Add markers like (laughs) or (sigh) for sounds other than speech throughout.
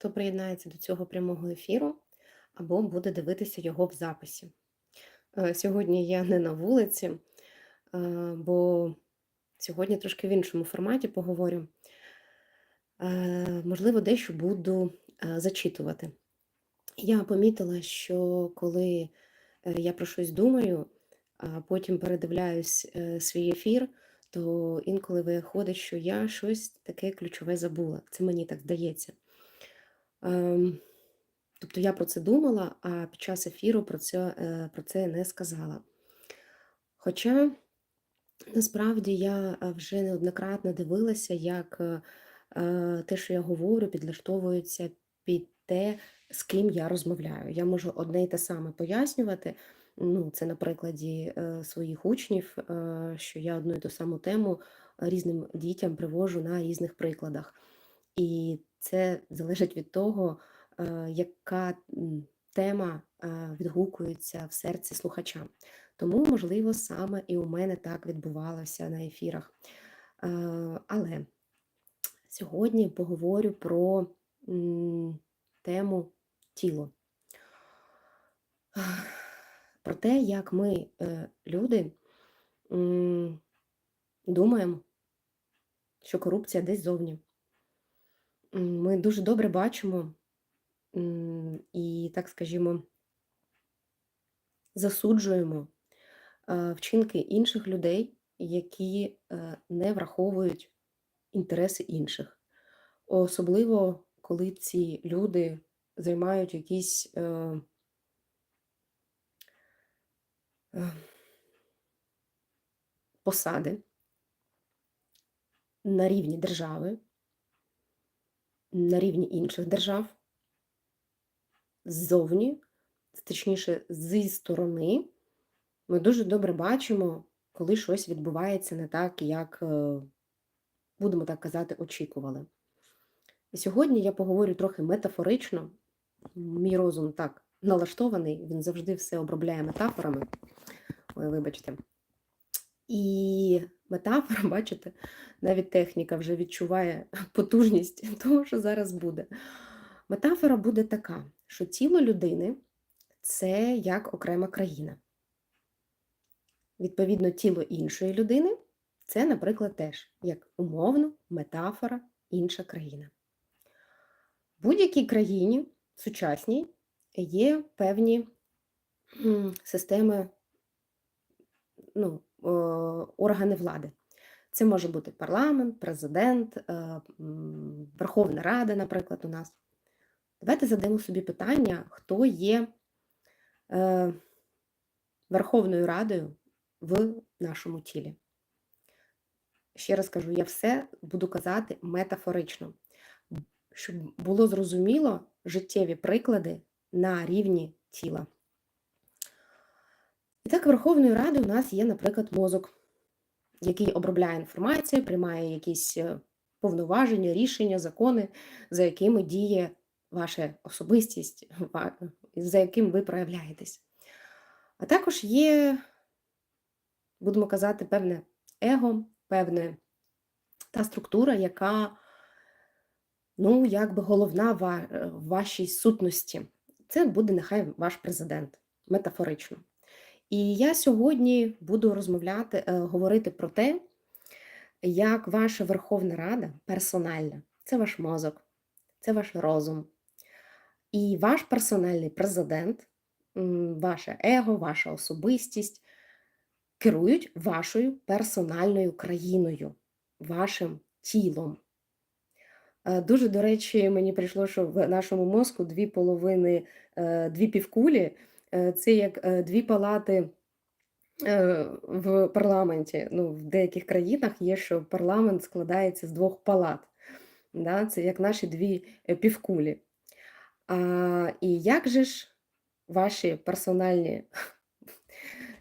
хто приєднається до цього прямого ефіру або буде дивитися його в записі. Е, Сьогодні я не на вулиці, е, бо сьогодні трошки в іншому форматі поговорю. Е, Можливо, дещо буду зачитувати. Я помітила, що коли я про щось думаю, а потім передивляюсь свій ефір, то інколи виходить, що я щось таке ключове забула. Це мені так здається. Ем, Тобто я про це думала, а під час ефіру про це, е, про це не сказала. Хоча насправді я е, вже неоднократно дивилася, як е, те, що я говорю, підлаштовується під те, з ким я розмовляю. Я можу одне й те саме пояснювати. Ну, це на прикладі своїх учнів, що я одну і ту саму тему різним дітям привожу на різних прикладах. І це залежить від того, е, яка тема е, відгукується в серці слухача. Тому, можливо, саме і у мене так відбувалося на ефірах. Е, Але сьогодні поговорю про тему тіло. Про те, як ми, люди, думаємо, що корупція десь зовні. Ми дуже добре бачимо і, так скажімо, засуджуємо вчинки інших людей, які не враховують інтереси інших. Особливо, коли ці люди займають якісь посади на рівні держави, на рівні інших держав, ззовні, точніше, зі сторони, ми дуже добре бачимо, коли щось відбувається не так, як, е, будемо так казати, очікували. І сьогодні я поговорю трохи метафорично. Мій розум так налаштований, він завжди все обробляє метафорами. Ой, вибачте. І метафора, (laughs) бачите, навіть техніка вже відчуває (laughs) потужність (laughs) того, що зараз буде. Метафора буде така, що тіло людини це як окрема країна. Відповідно, тіло іншої людини це, наприклад, теж як умовно метафора інша країна. В будь-якій країні сучасній є певні системи, ну, органи влади. Це може бути парламент, президент, е, Верховна Рада, наприклад, у нас. Давайте задамо собі питання, хто є е, Верховною Радою в нашому тілі. Ще раз кажу, я все буду казати метафорично, щоб було зрозуміло життєві приклади на рівні тіла. І так, Верховною Радою у нас є, наприклад, мозок, який обробляє інформацію, приймає якісь е, повноваження, рішення, закони, за якими діє ваша особистість, за яким ви проявляєтесь. А також є, будемо казати, певне его, певне та структура, яка, ну, якби головна е, в вашій сутності. Це буде нехай ваш президент, метафорично. І я сьогодні буду розмовляти, е, говорити про те, як ваша Верховна Рада персональна, це ваш мозок, це ваш розум. І ваш персональний президент, ваше его, ваша особистість керують вашою персональною країною, вашим тілом. Е, Дуже, до речі, мені прийшло, що в нашому мозку дві половини, е, дві півкулі це як е, дві палати е, в парламенті. Ну, в деяких країнах є, що парламент складається з двох палат. Да? Це як наші дві е, півкулі. А, і як же ж ваші персональні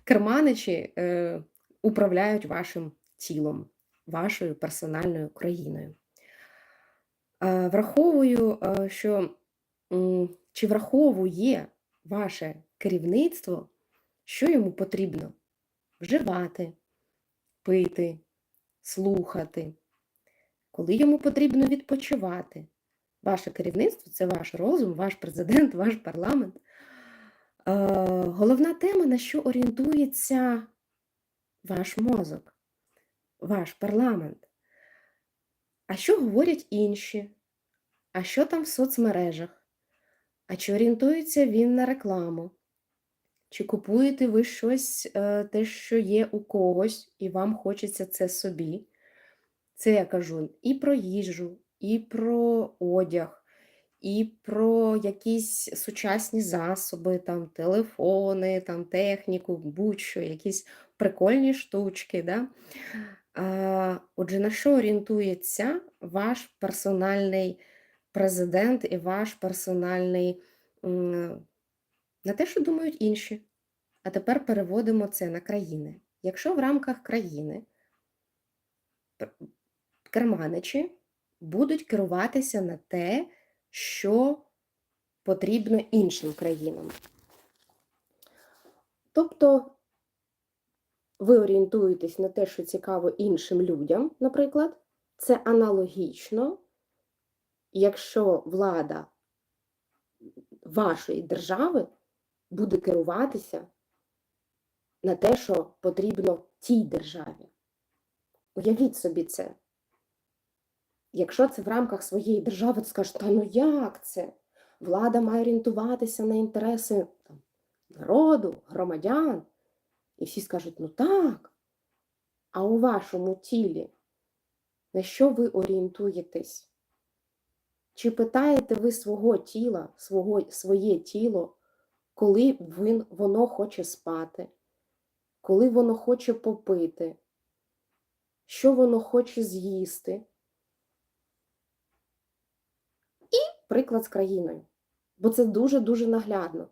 керманичі е, управляють вашим тілом, вашою персональною країною? Е, Враховую, е, що чи враховує ваше керівництво, що йому потрібно вживати, пити, слухати, коли йому потрібно відпочивати, Ваше керівництво це ваш розум, ваш президент, ваш парламент. Е, головна тема, на що орієнтується ваш мозок, ваш парламент. А що говорять інші? А що там в соцмережах? А чи орієнтується він на рекламу? Чи купуєте ви щось, е, те, що є у когось, і вам хочеться це собі? Це я кажу і про їжу, і про одяг, і про якісь сучасні засоби, там, телефони, там, техніку, будь-що, якісь прикольні штучки. Да? А, Отже, на що орієнтується ваш персональний президент і ваш персональний на те, що думають інші. А тепер переводимо це на країни. Якщо в рамках країни керманичі будуть керуватися на те, що потрібно іншим країнам. Тобто ви орієнтуєтесь на те, що цікаво іншим людям, наприклад, це аналогічно, якщо влада вашої держави буде керуватися на те, що потрібно тій державі. Уявіть собі це. Якщо це в рамках своєї держави, то скажуть, та ну як це? Влада має орієнтуватися на інтереси там, народу, громадян. І всі скажуть, ну так. А у вашому тілі, на що ви орієнтуєтесь? Чи питаєте ви свого тіла, свого, своє тіло, коли він, воно хоче спати, коли воно хоче попити, що воно хоче з'їсти? І приклад з країною. Бо це дуже-дуже наглядно.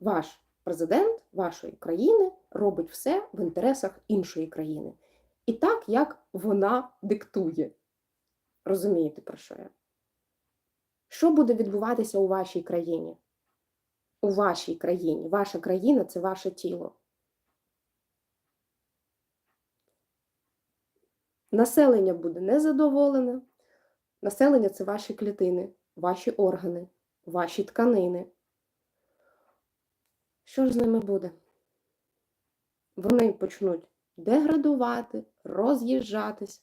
Ваш президент вашої країни робить все в інтересах іншої країни. І так, як вона диктує. Розумієте, про що я? Що буде відбуватися у вашій країні? У вашій країні. Ваша країна це ваше тіло. Населення буде незадоволене. Населення це ваші клітини, ваші органи, ваші тканини. Що ж з ними буде? Вони почнуть деградувати, роз'їжджатись,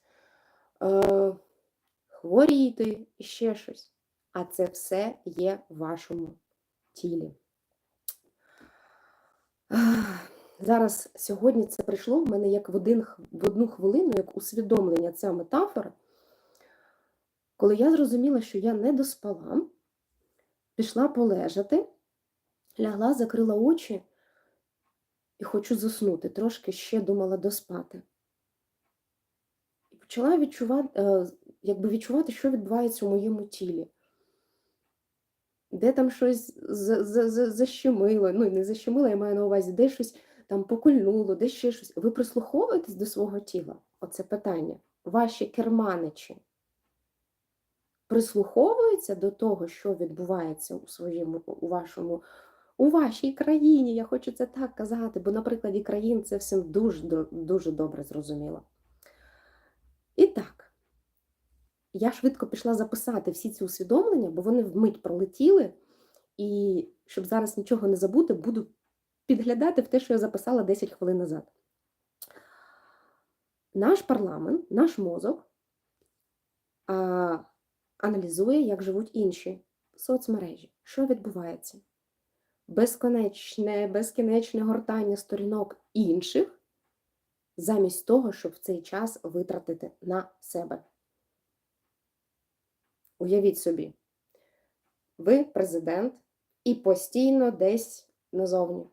е, хворіти і ще щось. А це все є в вашому тілі. Зараз сьогодні це прийшло в мене як в, один, в одну хвилину, як усвідомлення ця метафора, коли я зрозуміла, що я не доспала, пішла полежати, лягла, закрила очі і хочу заснути. Трошки ще думала доспати. І почала відчувати, е, якби відчувати, що відбувається у моєму тілі. Де там щось защемило, ну не защемило, я маю на увазі, де щось там покульнуло, де ще щось. Ви прислуховуєтесь до свого тіла? Оце питання. Ваші керманичі прислуховуються до того, що відбувається у своєму, у вашому, у вашій країні. Я хочу це так казати, бо на прикладі країн це всім дуже, дуже добре зрозуміло. І так, я швидко пішла записати всі ці усвідомлення, бо вони вмить пролетіли, і щоб зараз нічого не забути, буду підглядати в те, що я записала 10 хвилин назад. Наш парламент, наш мозок а, аналізує, як живуть інші соцмережі, що відбувається. Безконечне, безкінечне гортання сторінок інших, замість того, щоб в цей час витратити на себе. Уявіть собі, ви президент і постійно десь назовні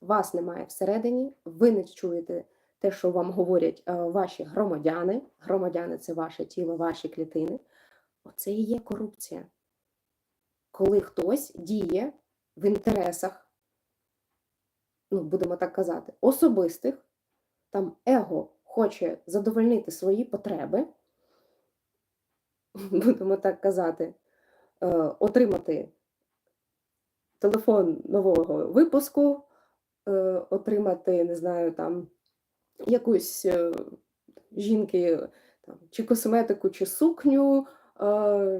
вас немає всередині, ви не чуєте те, що вам говорять е, ваші громадяни. Громадяни це ваше тіло, ваші клітини. Оце і є корупція. Коли хтось діє в інтересах, ну, будемо так казати, особистих, там его хоче задовольнити свої потреби, (laughs) будемо так казати, е, отримати телефон нового випуску, Е, отримати, не знаю, там якусь е, жінки там, чи косметику, чи сукню,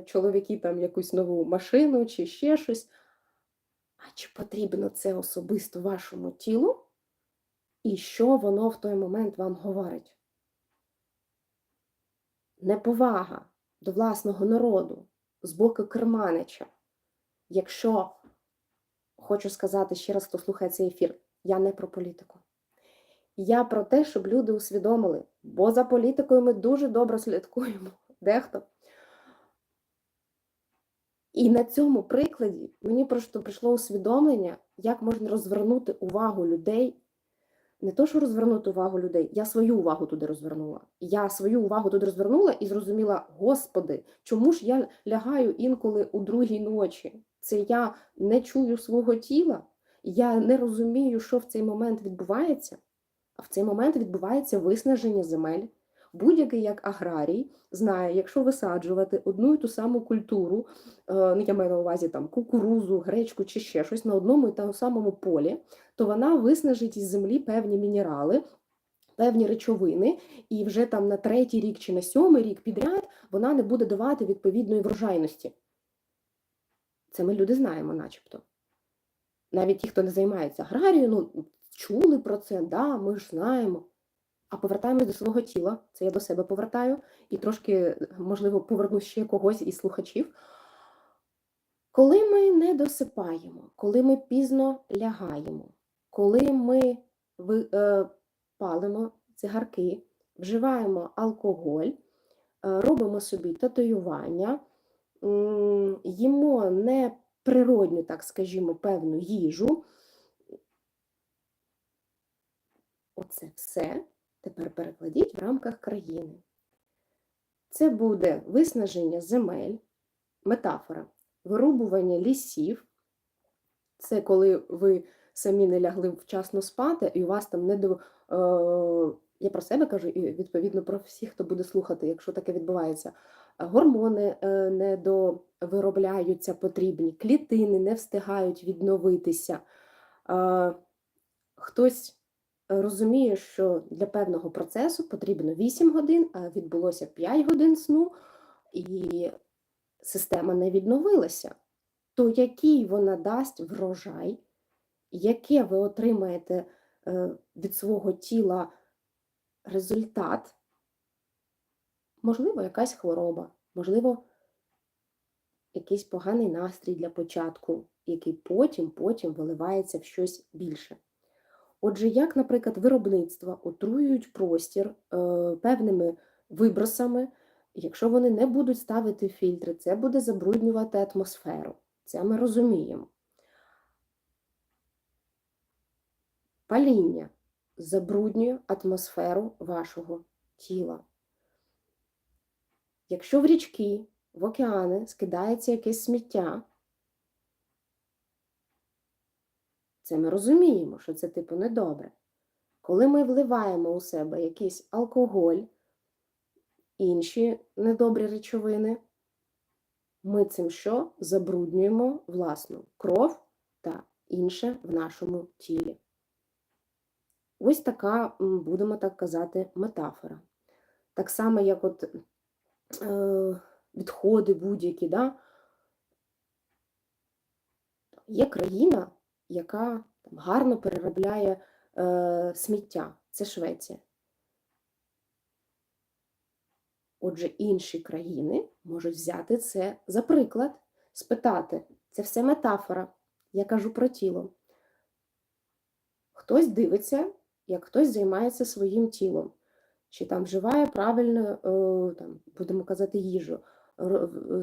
чоловіки там якусь нову машину чи ще щось. А чи потрібно це особисто вашому тілу? І що воно в той момент вам говорить? Неповага до власного народу з боку керманича. Якщо хочу сказати ще раз, хто слухає цей ефір, я не про політику. Я про те, щоб люди усвідомили, бо за політикою ми дуже добре слідкуємо, (laughs) дехто. І на цьому прикладі мені просто прийшло усвідомлення, як можна розвернути увагу людей. Не то, що розвернути увагу людей, я свою увагу туди розвернула. Я свою увагу туди розвернула і зрозуміла, Господи, чому ж я лягаю інколи у другій ночі? Це я не чую свого тіла, я не розумію, що в цей момент відбувається. А в цей момент відбувається виснаження земель. Будь-який як аграрій знає, якщо висаджувати одну і ту саму культуру, е, ну, я маю на увазі там кукурузу, гречку чи ще щось на одному і тому самому полі, то вона виснажить із землі певні мінерали, певні речовини, і вже там на третій рік чи на сьомий рік підряд вона не буде давати відповідної врожайності. Це ми люди знаємо, начебто. Навіть ті, хто не займається аграрією, ну, чули про це, да, ми ж знаємо. А повертаємось до свого тіла, це я до себе повертаю, і трошки, можливо, поверну ще когось із слухачів. Коли ми не досипаємо, коли ми пізно лягаємо, коли ми е, палимо цигарки, вживаємо алкоголь, е, робимо собі татуювання, їмо неприродню, так скажімо, певну їжу, оце все тепер перекладіть в рамках країни. Це буде виснаження земель, метафора, вирубування лісів. Це коли ви самі не лягли вчасно спати, і у вас там не до. Е, я про себе кажу, і відповідно про всіх, хто буде слухати, якщо таке відбувається. Гормони е, не довиробляються потрібні, клітини не встигають відновитися. Е, хтось розуміє, що для певного процесу потрібно 8 годин, а відбулося 5 годин сну, і система не відновилася, то який вона дасть врожай, яке ви отримаєте е, від свого тіла результат, можливо, якась хвороба, можливо, якийсь поганий настрій для початку, який потім потім виливається в щось більше. Отже, як, наприклад, виробництва отруюють простір е, певними вибросами, якщо вони не будуть ставити фільтри, це буде забруднювати атмосферу. Це ми розуміємо. Паління забруднює атмосферу вашого тіла. Якщо в річки, в океани скидається якесь сміття, Це ми розуміємо, що це типу недобре. Коли ми вливаємо у себе якийсь алкоголь, інші недобрі речовини, ми цим що забруднюємо власну кров та інше в нашому тілі. Ось така, будемо так казати, метафора. Так само, як от е, відходи будь-які, да? є країна, яка там, гарно переробляє е, сміття. Це Швеція. Отже, інші країни можуть взяти це за приклад, спитати, це все метафора, я кажу про тіло. Хтось дивиться, як хтось займається своїм тілом, чи там вживає правильно, е, там, будемо казати, їжу,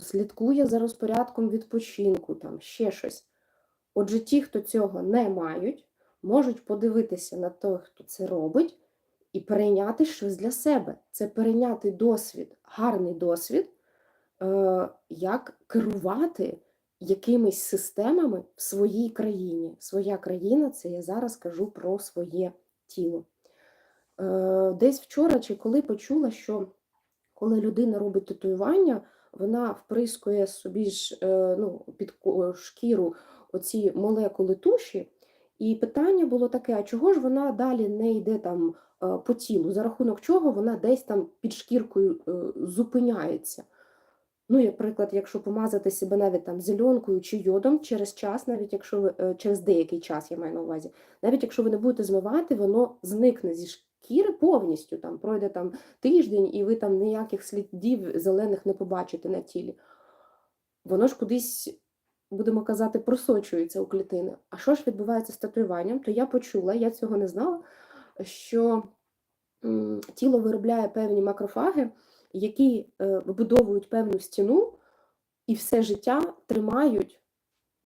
слідкує за розпорядком відпочинку, там, ще щось. Отже, ті, хто цього не мають, можуть подивитися на того, хто це робить, і перейняти щось для себе. Це перейняти досвід, гарний досвід, е, як керувати якимись системами в своїй країні. Своя країна це я зараз кажу про своє тіло. Е, десь вчора чи коли почула, що коли людина робить татуювання, вона вприскує собі ж е, ну, під шкіру оці молекули туші, і питання було таке: а чого ж вона далі не йде там е, по тілу, за рахунок чого вона десь там під шкіркою е, зупиняється? Ну, як якщо помазати себе навіть там зеленкою чи йодом через час, навіть якщо ви е, через деякий час, я маю на увазі, навіть якщо ви не будете змивати, воно зникне зі шкіри повністю. Там пройде там тиждень, і ви там ніяких слідів зелених не побачите на тілі. Воно ж кудись, будемо казати, просочується у клітини. А що ж відбувається з татуюванням? То я почула, я цього не знала, що тіло виробляє певні макрофаги, які е, вибудовують певну стіну і все життя тримають,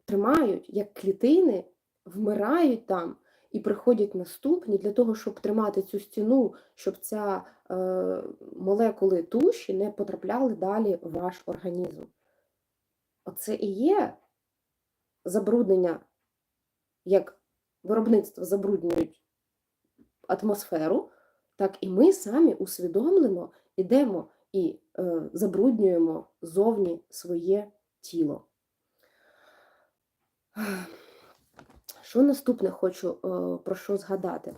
тримають як клітини, вмирають там і приходять наступні для того, щоб тримати цю стіну, щоб ця е, молекули туші не потрапляли далі в ваш організм. Оце і є забруднення, як виробництво забруднюють атмосферу, так і ми самі усвідомлено йдемо і е, забруднюємо зовні своє тіло. Що наступне хочу е, про що згадати?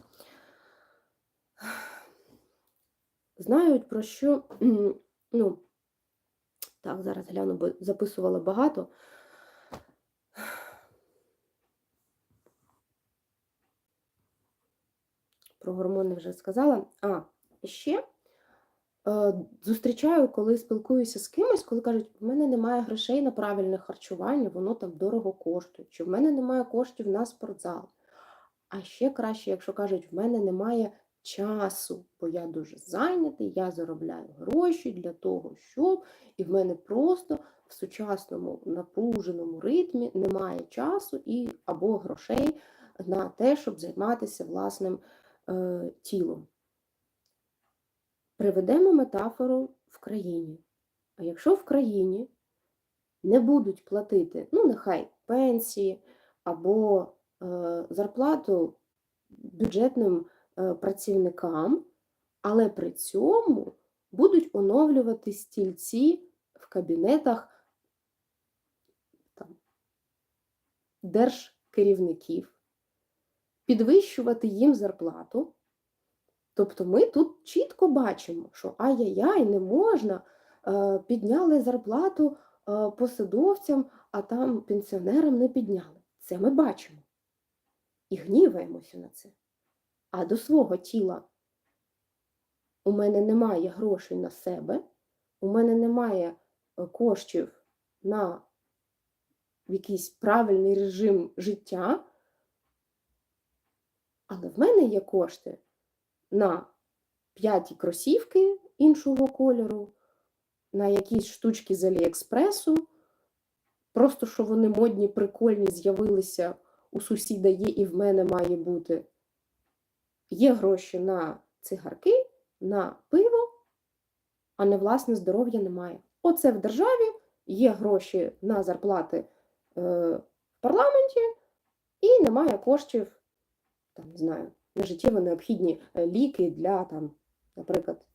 Знають про що, ну, так, зараз гляну, бо записувала багато. Про гормони вже сказала. А, ще е, зустрічаю, коли спілкуюся з кимось, коли кажуть, в мене немає грошей на правильне харчування, воно там дорого коштує, чи в мене немає коштів на спортзал. А ще краще, якщо кажуть, в мене немає часу, бо я дуже зайнятий, я заробляю гроші для того, щоб, і в мене просто в сучасному напруженому ритмі немає часу і або грошей на те, щоб займатися власним е, тілом. Приведемо метафору в країні. А якщо в країні не будуть платити, ну, нехай пенсії або е, зарплату бюджетним е, працівникам, але при цьому будуть оновлювати стільці в кабінетах там, держкерівників, підвищувати їм зарплату. Тобто ми тут чітко бачимо, що ай-яй-яй, не можна, е, підняли зарплату е, посадовцям, а там пенсіонерам не підняли. Це ми бачимо і гніваємося на це. А до свого тіла у мене немає грошей на себе, у мене немає е, коштів на якийсь правильний режим життя, але в мене є кошти на п'яті кросівки іншого кольору, на якісь штучки з Аліекспресу, просто що вони модні, прикольні, з'явилися у сусіда є і в мене має бути. Є гроші на цигарки, на пиво, а на власне здоров'я немає. Оце в державі є гроші на зарплати е, в парламенті, і немає коштів, там, не знаю, на життєво необхідні е, ліки для, там, наприклад,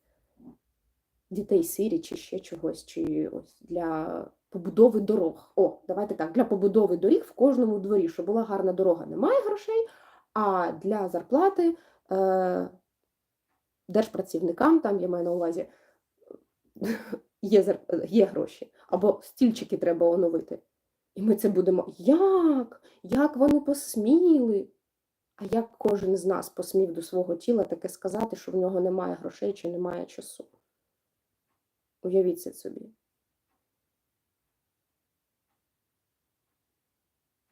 дітей сирі чи ще чогось, чи ось для побудови дорог. О, давайте так, для побудови доріг в кожному дворі, щоб була гарна дорога, немає грошей, а для зарплати е, держпрацівникам, там я маю на увазі, (laughs) є, є гроші, або стільчики треба оновити. І ми це будемо. Як? Як вони посміли? А як кожен з нас посмів до свого тіла таке сказати, що в нього немає грошей чи немає часу? Уявіть це собі.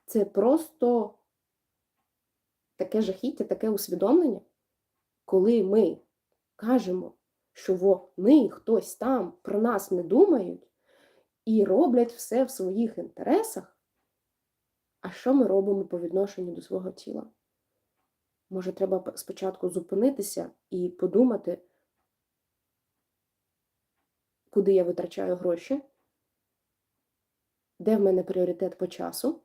Це просто таке жахіття, таке усвідомлення, коли ми кажемо, що вони хтось там про нас не думають і роблять все в своїх інтересах. А що ми робимо по відношенню до свого тіла? Може, треба спочатку зупинитися і подумати, куди я витрачаю гроші, де в мене пріоритет по часу.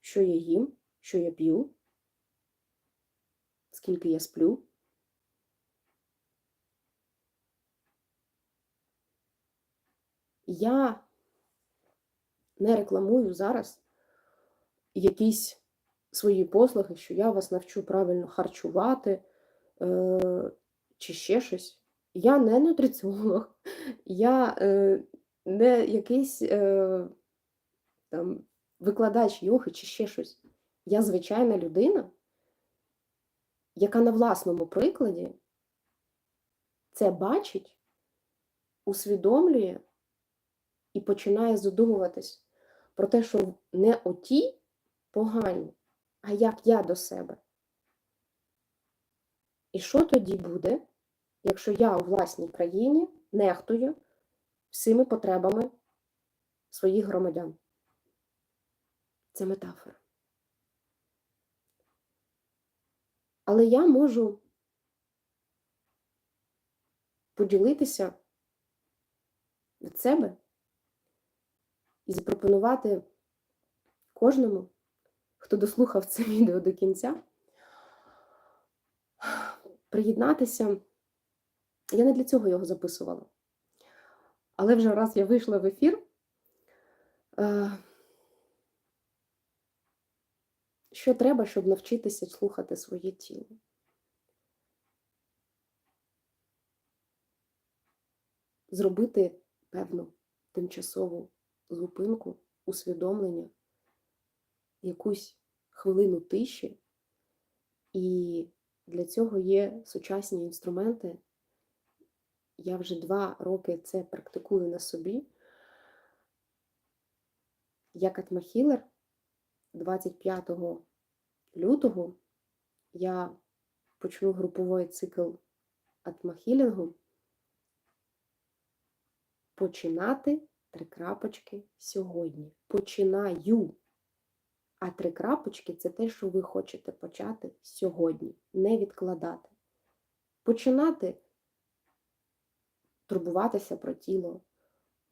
Що я їм, що я п'ю, скільки я сплю. Я не рекламую зараз якісь свої послуги, що я вас навчу правильно харчувати, е, чи ще щось. Я не нутриціолог, (laughs) я е, не якийсь е, там, викладач йоги чи ще щось. Я звичайна людина, яка на власному прикладі це бачить, усвідомлює і починає задумуватись про те, що не оті погані, а як я до себе. І що тоді буде, якщо я у власній країні нехтую всіми потребами своїх громадян? Це метафора. Але я можу поділитися від себе і запропонувати кожному, хто дослухав це (laughs) відео до кінця, приєднатися. Я не для цього його записувала. Але вже раз я вийшла в ефір, е, що треба, щоб навчитися слухати своє тіло? Зробити певну тимчасову зупинку, усвідомлення, якусь хвилину тиші, і для цього є сучасні інструменти. Я вже два роки це практикую на собі. Як атмахілер 25 лютого я почну груповий цикл атмахілінгу починати три крапочки сьогодні. Починаю. А три крапочки це те, що ви хочете почати сьогодні, не відкладати. Починати турбуватися про тіло.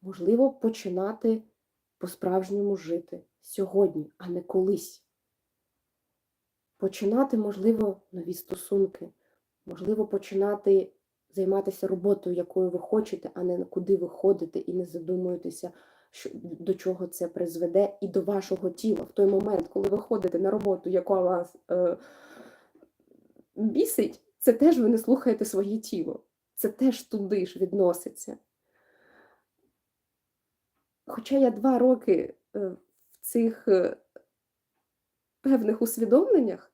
Можливо, починати по-справжньому жити сьогодні, а не колись. Починати, можливо, нові стосунки, можливо, починати займатися роботою, якою ви хочете, а не куди ви ходите, і не задумуєтеся, що, до чого це призведе, і до вашого тіла. В той момент, коли ви ходите на роботу, яка вас е, бісить, це теж ви не слухаєте своє тіло. Це теж туди ж відноситься. Хоча я два роки е, в цих е, певних усвідомленнях,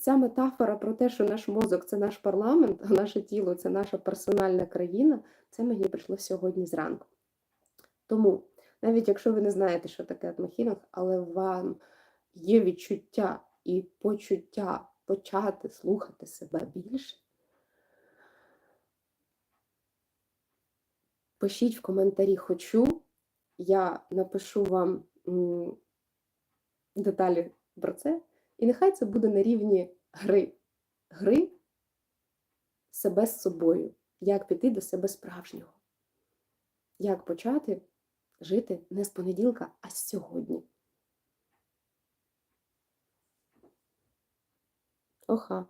ця метафора про те, що наш мозок це наш парламент, а наше тіло це наша персональна країна, це мені прийшло сьогодні зранку. Тому, навіть якщо ви не знаєте, що таке атмохілінг, але вам є відчуття і почуття почати слухати себе більше, пишіть в коментарі хочу, я напишу вам деталі про це. І нехай це буде на рівні гри. Гри себе з собою. Як піти до себе справжнього. Як почати жити не з понеділка, а з сьогодні. Оха.